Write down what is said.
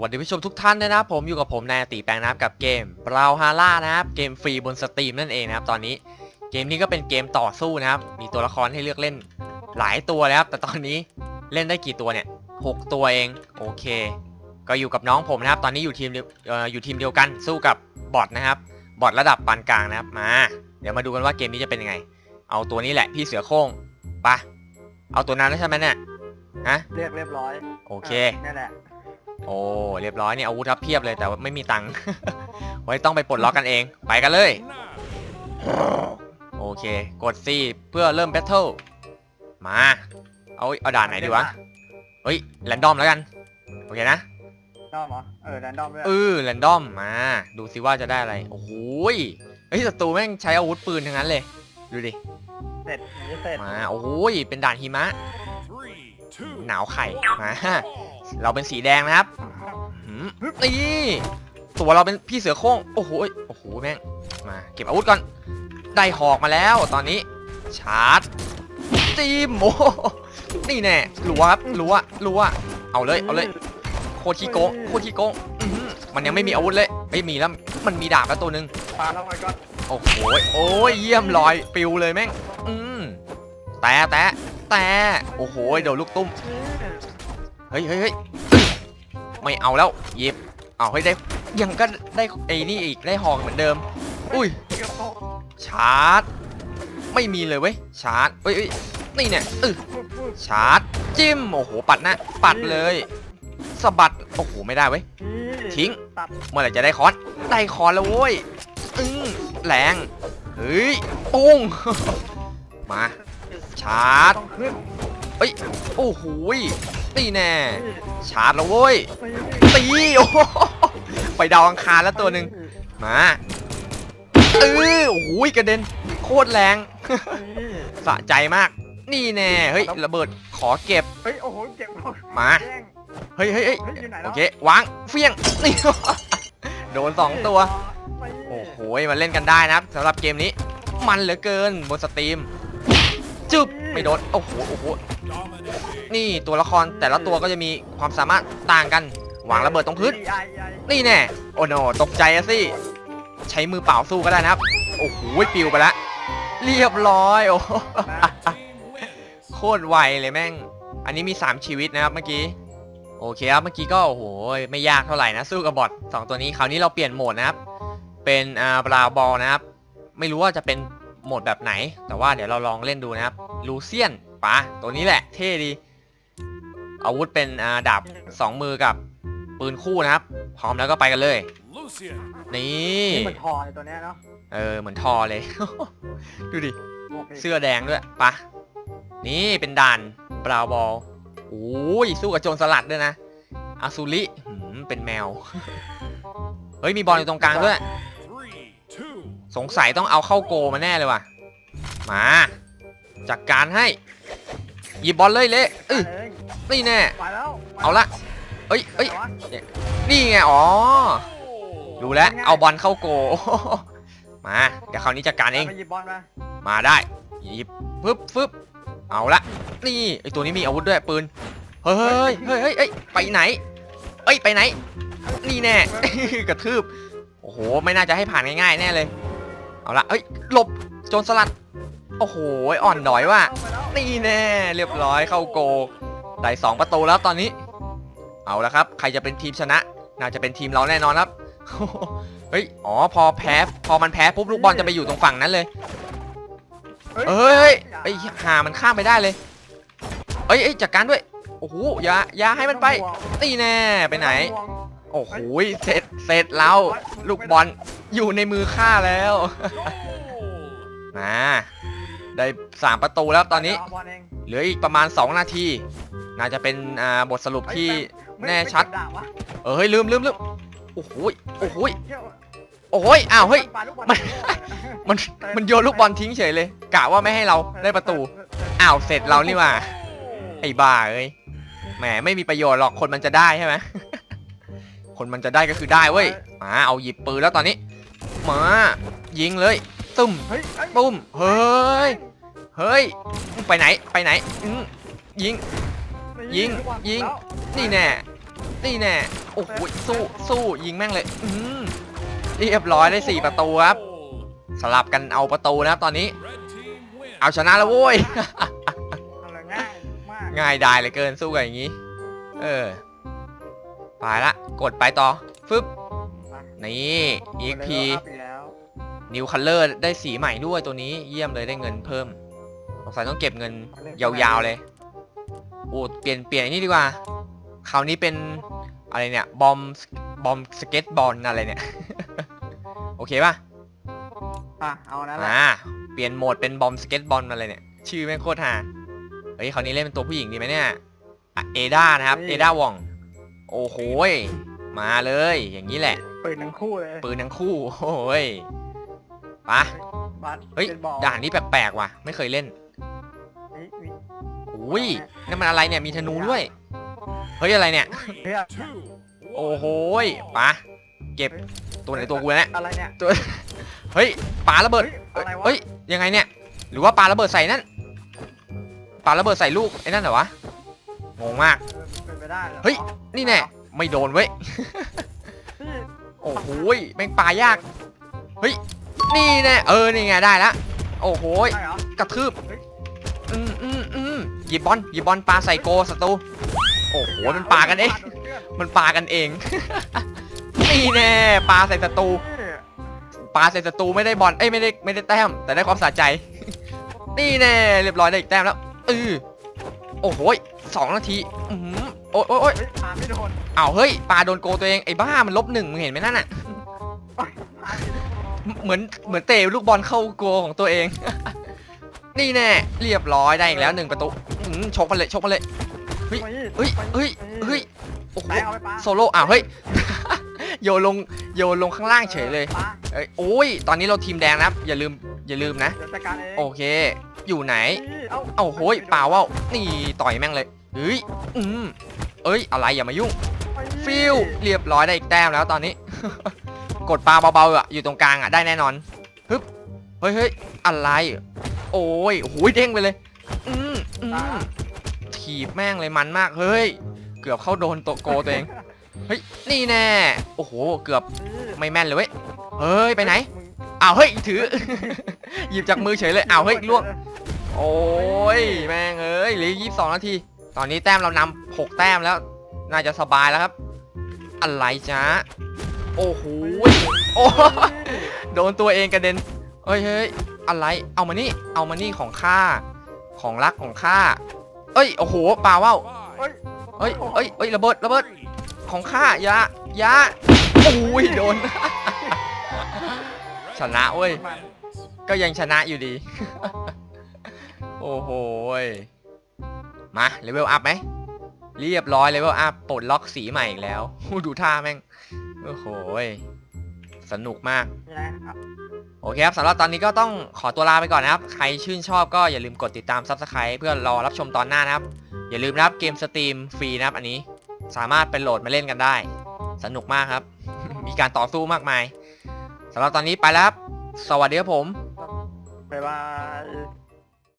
วัสดีผู้ชมทุกท่านด้วยนะครับผมอยู่กับผมนายอติแปลงนะครับกับเกมบราวฮาร่านะครับเกมฟรีบนสตรีมนั่นเองนะครับตอนนี้เกมนี้ก็เป็นเกมต่อสู้นะครับ มีตัวละครให้เลือกเล่นหลายตัวแล้วครับแต่ตอนนี้เล่นได้กี่ตัวเนี่ยหกตัวเองโอเค ก็อยู่กับน้องผมนะครับ ตอนนี้อยู่ทีมเดียวเอ่ออยู่ทีมเดียวกันสู้กับบอทนะครับ บอทระดับปานกลางนะครับมา เดี๋ยวมาดูกันว่าเกมนี้จะเป็นยังไง เอาตัวนี้แหละพี่เสือโคร่งไปะเอาตัวนั้นแล้วใช่ไหมเนี่ยฮะเรียกเรียบร้อยโอเคนั่นแหละ โอ้เรียบร้อยนี่อาวุธทับเพียบเลยแต่ว่าไม่มีตังค์ ไว้ต้องไปปลดล็อกกันเอง ไปกันเลย โอเค กด C เพื่อเริ่มแบทเทิลมา เอาเอาด่านไหนดีวะ เฮ้ยแรนดอมแล้วกัน โอเคนะดอมเหรอ เออแรนดอมด้วยเออแรนดอมมา ดูซิว่าจะได้อะไร โอ้โหยเฮ้ยศัตรูแม่งใช้อาวุธปืนทั้งนั้นเลย ดูดิ เสร็จหรือเสร็จมา โอ้โหยเป็นด่านหิมะ หนาวไข่มา เราเป็นสีแดงนะครับหืมนี่ตัวเราเป็นพี่เสือโคร่งโอ้โหยโอ้โหแม่งมาเก็บอาวุธก่อนได้หอกมาแล้วตอนนี้ชาร์จจีมโอ้โหนี่แน่รัวครับรัวรัวเอาเลยเอาเลยโคตรขี้โกงโคตรขี้โกงอื้อหือมันยังไม่มีอาวุธเลยไม่มีแล้วมันมีดาบแล้วตัวหนึ่งปาแล้วไงก็โอ้โหโอ้ยเยี่ยมลอยปิวเลยแม่งอืมแต่แต่แต่โอ้โหโดนลูกตุ้ม เฮ้ยเฮ้ยเฮ้ยไม่เอาแล้วหยิบเอาให้ได้ยังก็ได้ไอ้นี่อีกได้หอกเหมือนเดิม อุ้ยชาร์จ ไม่มีเลยเว้ยชาร์จเอ้ยนี่เนี่ยเออชาร์จจิ้มโอ้โหปัดนะปัดเลยสะบัดโอ้โหไม่ได้เว้ยทิ้งเมื่อไหร่จะได้คอนได้คอนแล้วเว้ยอืมแรงเฮ้ยปุ้งมาชาร์จต้องขึ้นโอ้โห นี่แน่ชาร์จแล้วเว้ยตีตีโอ้โหไปดาวอังคารแล้วตัวหนึ่งมาเออโอ้โหกระเด็นโคตรแรงสะใจมาก นี่แน่เฮ้ยระเบิดขอเก็บเฮ้ยโอ้โหเจ็บมาแย่งเฮ้ยเฮ้ยเฮ้ยเฮ้ยอยู่ไหนโอแล้วเควางเฟี้ยงนี่โดนสองตัวไปโอ้โหมาเล่นกันได้นะครับสำหรับเกมนี้ มันเหลือเกินบนสตรีม จึบไม่โดนโอ้โหโอ้โห นี่ตัวละครแต่ละตัวก็จะมีความสามารถต่างกันวางระเบิดตรงพื้นนี่แน่โอ้โนตกใจอะสิใช้มือเปล่าสู้ก็ได้นะครับโอ้โหปิวไปละเรียบร้อยโอ้โคตรไวเลยแม่ง อันนี้มี 3 ชีวิตนะครับเมื่อกี้โอเคครับเมื่อกี้ก็โอ้โหไม่ยากเท่าไหร่นะสู้กับบอทสองตัวนี้คราวนี้เราเปลี่ยนโหมดนะครับ เป็นอ่าบราบอลนะครับ ไม่รู้ว่าจะเป็นโหมดแบบไหน แต่ว่าเดี๋ยวเราลองเล่นดูนะครับลูเซียน ปะตัวนี้แหละเท่ดี อาวุธเป็นอ่าดาบสองมือกับปืนคู่นะครับ พร้อมแล้วก็ไปกันเลย นี่นี่มันทอยตัวเนี้ยเนาะเออเหมือนทอเลย ดูดิบวกอีกเสื้อแดงด้วยปะนี่เป็นด่านบราวบอลโอ้ยสู้กับโจรสลัดด้วยนะอาซูริหืมเป็นแมว เฮ้ยมีบอลอยู่ตรงกลางด้วย สงสัยต้องเอาเข้าโกมาแน่เลยว่ะ มา จัดการให้ หยิบบอลเลยเละเออเอ้ยนี่แน่ ไปแล้วเอาละเอ้ยเอ้ยไหนวะนี่ไง อ๋อ รู้แล้ว เอาบอลเข้าโก มา เดี๋ยวคราวนี้จัดการเองไปหยิบบอลมามาได้ หยิบฟึบฟึบเอาละ นี่ไอตัวนี้มีอาวุธด้วยปืนเฮ้ยเฮ้ยเฮ้ยเฮ้ยไปไหน เอ้ย ไปไหน นี่แน่ กระทืบ โอ้โห ไม่น่าจะให้ผ่านง่ายๆ แน่เลย เอาละเอ้ย หลบ โจรสลัด โอ้โห อ่อนดอยว่ะนี่แน่เรียบร้อยเข้าโกได้สองประตูแล้วตอนนี้ เอาละครับ ใครจะเป็นทีมชนะ น่าจะเป็นทีมเราแน่นอนครับเฮ้ยอ๋อพอแพ้ พอมันแพ้ปุ๊บลูกบอลจะไปอยู่ตรงฝั่งนั้นเลยเอ้ยไอ้ยหามันข้ามไปได้เลยเอ้ยเอ้ยจัดการด้วยโอ้โหอย่าอย่าให้มันไปตีแน่ไปไหน โอ้โหเสร็จเสร็จแล้วลูกบอลอยู่ในมือข้าแล้วมา ได้สามประตูแล้วตอนนี้เาบอลเองเหลืออีกประมาณ 2 นาที น่าจะเป็นอ่าบทสรุปที่ ไม่แน่ชัด ไม่เก็บดาบวะเออเฮ้ยลืมลืมลืมโอ้โหยโอ้โหยเที่ยวโอ้โหยอ้าวเฮ้ย ปาลูกบอลมัน มันมันโยนลูกบอลทิ้งเฉยเลยกะว่าไม่ให้เราได้ประตู อ้าวเสร็จเรานี่หว่า ไอ้บ้าเอ้ย แหมไม่มีประโยชน์หรอกคนมันจะได้ใช่ไหม คนมันจะได้ก็คือได้เว้ย มาเอาหยิบปืนแล้วตอนนี้ มายิงเลย ตึ้มเฮ้ยเฮ้ยปุ้มเฮ้ยเฮ้ยไปไหนไปไหนอื้อยิง ยิงลูกบอลยิงแล้วนี่แน่นี่แน่โอ้โหสู้สู้ยิงแม่งเลยอืมเรียบร้อยได้สี่ประตูครับ สลับกันเอาประตูนะครับตอนนี้ เอาชนะแล้วโว้ยอะไรง่ายมากง่ายดายเหลือเกินสู้กันอย่างนี้ เออไปละกดไปต่อฟึบนี่ EXP อีก แล้ว New Color ได้สีใหม่ด้วยตัวนี้เยี่ยมเลยได้เงินเพิ่มสงสัยต้องเก็บเงินยาวๆเลยโอ้เปลี่ยนเปลี่ยนอันนี้ดีกว่าคราวนี้เป็นอะไรเนี่ยบอมบอมสเก็ตบอลอะไรเนี่ย โอเคป่ะอะเอานั้นแหละอ่าเปลี่ยนโหมดเป็นบอมสเก็ตบอลอะไรเนี่ย ชื่อแม่งโคตรฮาเฮ้ยคราวนี้เล่นเป็นตัวผู้หญิงดีไหมเนี่ยเอด้านะครับเอด้าวอง โอ้โหยมาเลย อย่างนี้แหละปืนทั้งคู่เลยปืนทั้งคู่โอ้ย ปะบัสเฮ้ย เป็นบอลด่านนี้แปลกๆว่ะ ไม่เคยเล่น เฮ้ยมีอุ้ยนั่นมันอะไรเนี่ย มีธนูด้วย เฮ้ยอะไรเนี่ย เฮ้ยโอ้โหยปะเก็บ ตัวไหนตัวกูนะอะไรเนี่ยตัว เฮ้ยปาระเบิดเฮ้ยอะไรวะเฮ้ย ยังไงเนี่ย หรือว่าปาระเบิดใส่นั่นปาระเบิดใส่ลูกไอ้นั่นเหรอวะ งงมาก เป็นไปได้หรอเฮ้ย นี่แน่ ไม่โดนเว้ย พี่โอ้โหยแม่งปลายาก เฮ้ย นี่แน่เออนี่ไงได้ละโอ้โหยใช่เหรอ กระทืบเฮ้ย อืมอืมอืมหยิบบอลหยิบบอลปลาใส่โกศัตรูโอ้โหมันปากันเองมันปากันเอง นี่แน่ปลาใส่ศัตรูพี่ปลาใส่ศัตรูไม่ได้บอลเอ้ยไม่ได้ไม่ได้แต้ม แต่ได้ความสะใจ นี่แน่เรียบร้อยได้อีกแต้มแล้วเออโอ้โหยสองนาทีอืมโอ้ยโอ้ยโอ้ย เฮ้ยปาไม่โดนอ้าวเฮ้ยปลาโดนโกตัวเองไอ้บ้ามันลบหนึ่งมึงเห็นไหมนั่นน่ะปาไม่โดน เหมือนเหมือนเตะลูกบอลเข้าโกของตัวเอง นี่แน่เรียบร้อยได้อีกแล้วหนึ่งประตูอื้อหือชกมาเลยชกมาเลย เฮ้ยไปเฮ้ยไปเฮ้ยเฮ้ยโอ้โหไปเอาไปปาโซโล่อ้าวเฮ้ย โยนลงโยนลงข้างล่างเฉยเลยปาเอ้ยโอ้ยตอนนี้เราทีมแดงนะครับอย่าลืมอย่าลืมนะ เดี๋ยวจัดการเองโอเค อยู่ไหนพี่เอ้าเอ้าโห้ยเปล่าว่านี่ต่อยแม่งเลยเฮ้ยอืมเอ้ยอะไรอย่ามายุ่งไปฟิวเรียบร้อยได้อีกแต้มแล้วตอนนี้ กดปลาเบาๆอะอยู่ตรงกลางอะได้แน่นอนฮึบเฮ้ยเฮ้ยอะไร โอ้ยโอ้โหเด้งไปเลย อืมอืมถีบแม่งเลยมันมากเฮ้ย เกือบเข้าโดนโตโกตัวเองเฮ้ยนี่แน่โอ้โหเกือบพี่ไม่แม่นเลยเว้ยเฮ้ยไปไหนมึงอ้าวเฮ้ยถือ หยิบจากมือเฉยเลยอ้าวเฮ้ยล่วงโอ้ยแม่งเอ้ยเหลือยี่สิบสองนาที ตอนนี้แต้มเรานำหกแต้มแล้ว น่าจะสบายแล้วครับ อะไรจ๊ะ โอ้โหโอ้โดนตัวเองกระเด็นเฮ้ยเฮ้ยอะไร เอามานี่ เอามานี่ของข้า ของรักของข้า เอ้ย โอ้โหปลาว่าวเฮ้ยเอ้ยเอ้ยเอ้ยระเบิดระเบิด ของข้ายายาโอ้ยโดน ชนะเว้ย ก็ยังชนะอยู่ดี โอ้โหมาเลเวลอัพไหม เรียบร้อยเลเวลอัพปลดล็อกสีใหม่อีกแล้ว ดูท่าแม่ง อ้โหยสนุกมากนี่นะครับ โอเคครับสำหรับตอนนี้ก็ต้องขอตัวลาไปก่อนนะครับ ใครชื่นชอบก็อย่าลืมกดติดตาม Subscribe เพื่อรอรับชมตอนหน้านะครับ อย่าลืมนะครับเกมสตรีมฟรีนะครับอันนี้สามารถไปโหลดมาเล่นกันได้ สนุกมากครับ มีการต่อสู้มากมายสำหรับตอนนี้ไปแล้วครับ สวัสดีครับผม บ๊ายบาย